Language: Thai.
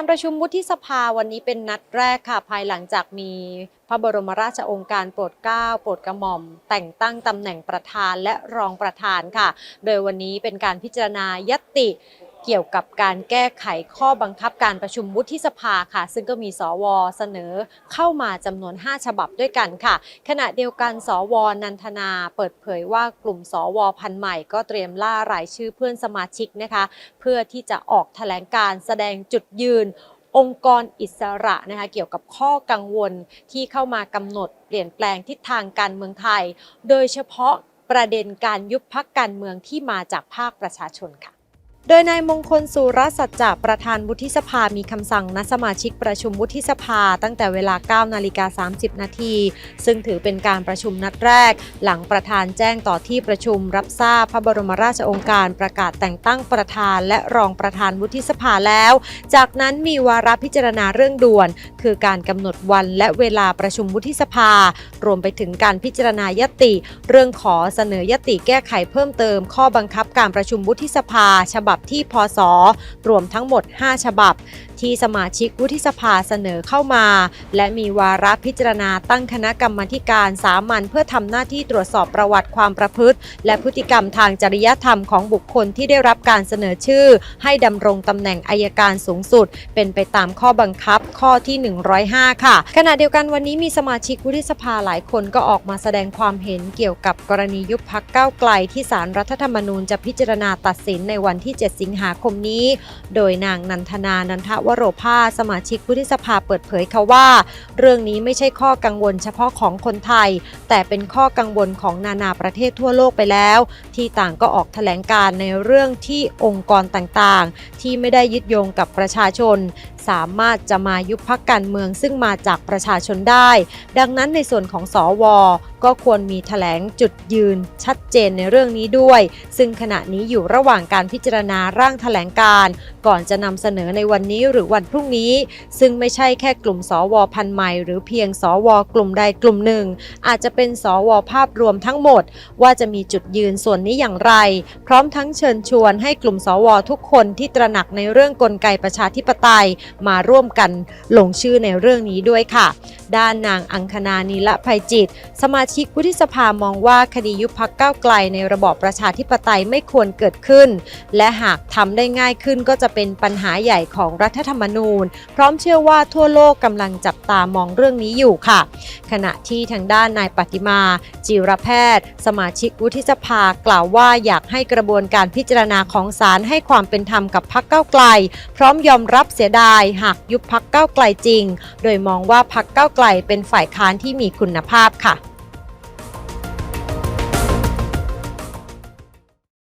การประชุมวุฒิสภาวันนี้เป็นนัดแรกค่ะ ภายหลังจากมีพระบรมราชองค์การโปรดเกล้าโปรดกระหม่อม แต่งตั้งตำแหน่งประธานและรองประธานค่ะ โดยวันนี้เป็นการพิจารณายติ เกี่ยวกับการแก้ไขข้อบังคับการประชุมวุฒิสภาค่ะ ซึ่งก็มีสวเสนอเข้ามาจำนวน 5 ฉบับด้วยกันค่ะ ขณะเดียวกันสวนันทนาเปิดเผยว่ากลุ่มสวพันใหม่ก็เตรียมล่ารายชื่อเพื่อนสมาชิกนะคะ เพื่อที่จะออกแถลงการแสดงจุดยืนองค์กรอิสระนะคะเกี่ยวกับข้อกังวลที่เข้ามากำหนดเปลี่ยนแปลงทิศทางการเมืองไทย โดยเฉพาะประเด็นการยุบพักการเมืองที่มาจากภาคประชาชนค่ะ โดยนายมงคลสุรสัจจะประธานวุฒิสภามีคำสั่งนัดสมาชิกประชุมวุฒิสภาตั้งแต่เวลา 9 นาฬิกา 30 นาที ซึ่งถือเป็นการประชุมนัดแรก หลังประธานแจ้งต่อที่ประชุมรับทราบพระบรมราชโองการประกาศแต่งตั้งประธานและรองประธานวุฒิสภาแล้ว จากนั้นมีวาระพิจารณาเรื่องด่วน คือการกำหนดวันและเวลาประชุมวุฒิสภา รวมไปถึงการพิจารณายติ เรื่องขอเสนอยติแก้ไขเพิ่มเติม ข้อบังคับการประชุมวุฒิสภา ฉบับที่พศ รวมทั้งหมด 5 ฉบับ ที่สมาชิกวุฒิสภาเสนอเข้ามา และมีวาระพิจารณาตั้งคณะกรรมการสามัญเพื่อทำหน้าที่ตรวจสอบประวัติความประพฤติ และพฤติกรรมทางจริยธรรมของบุคคลที่ได้รับการเสนอชื่อ ให้ดำรงตำแหน่งอายการสูงสุด เป็นไปตามข้อบังคับข้อที่ 105 ค่ะ ขณะเดียวกันวันนี้มีสมาชิกวุฒิสภาหลายคนก็ออกมาแสดงความเห็นเกี่ยวกับกรณียุบพักก้าวไกลที่สารรัฐธรรมนูญจะพิจารณาตัดสินในวันที่ 7 สิงหาคมนี้ โดยนางนันทนานันทววโรภาสมาชิกวุฒิสภาเปิดเผยค่ะว่า เรื่องนี้ไม่ใช่ข้อกังวลเฉพาะของคนไทย แต่เป็นข้อกังวลของนานาประเทศทั่วโลกไปแล้ว ที่ต่างก็ออกแถลงการในเรื่องที่องค์กรต่างๆ ที่ไม่ได้ยึดโยงกับประชาชน สามารถจะมายุบพักการเมืองซึ่งมาจากประชาชนได้ ดังนั้นในส่วนของสอวก็ควรมีแถลงจุดยืนชัดเจนในเรื่องนี้ด้วย ซึ่งขณะนี้อยู่ระหว่างการพิจารณาร่างแถลงการ ก่อนจะนำเสนอในวันนี้หรือวันพรุ่งนี้ ซึ่งไม่ใช่แค่กลุ่มสวพันใหม่หรือเพียงสวกลุ่มใดกลุ่มหนึ่ง อาจจะเป็นสวภาพรวมทั้งหมด ว่าจะมีจุดยืนส่วนนี้อย่างไร พร้อมทั้งเชิญชวนให้กลุ่มสวทุกคนที่ตระหนักในเรื่องกลไกประชาธิปไตยมาร่วมกันลงชื่อในเรื่องนี้ด้วยค่ะ ด้านนางอังคณานีละภัยจิต สมาชิกวุฒิสภามองว่าคดียุบพักก้าวไกลในระบอบประชาธิปไตยไม่ควรเกิดขึ้น และหากทำได้ง่ายขึ้นก็จะเป็นปัญหาใหญ่ของรัฐธรรมนูญ พร้อมเชื่อว่าทั่วโลกกำลังจับตามองเรื่องนี้อยู่ค่ะ ขณะที่ทางด้านนายปฏิมา จิรแพทย์ สมาชิกวุฒิสภากล่าวว่าอยากให้กระบวนการพิจารณาของศาลให้ความเป็นธรรมกับพักเก้าวไกล พร้อมยอมรับเสียดายหากยุบพักเก้าไกลจริง โดยมองว่าพักเก้าไกลเป็นฝ่ายค้านที่มีคุณภาพค่ะ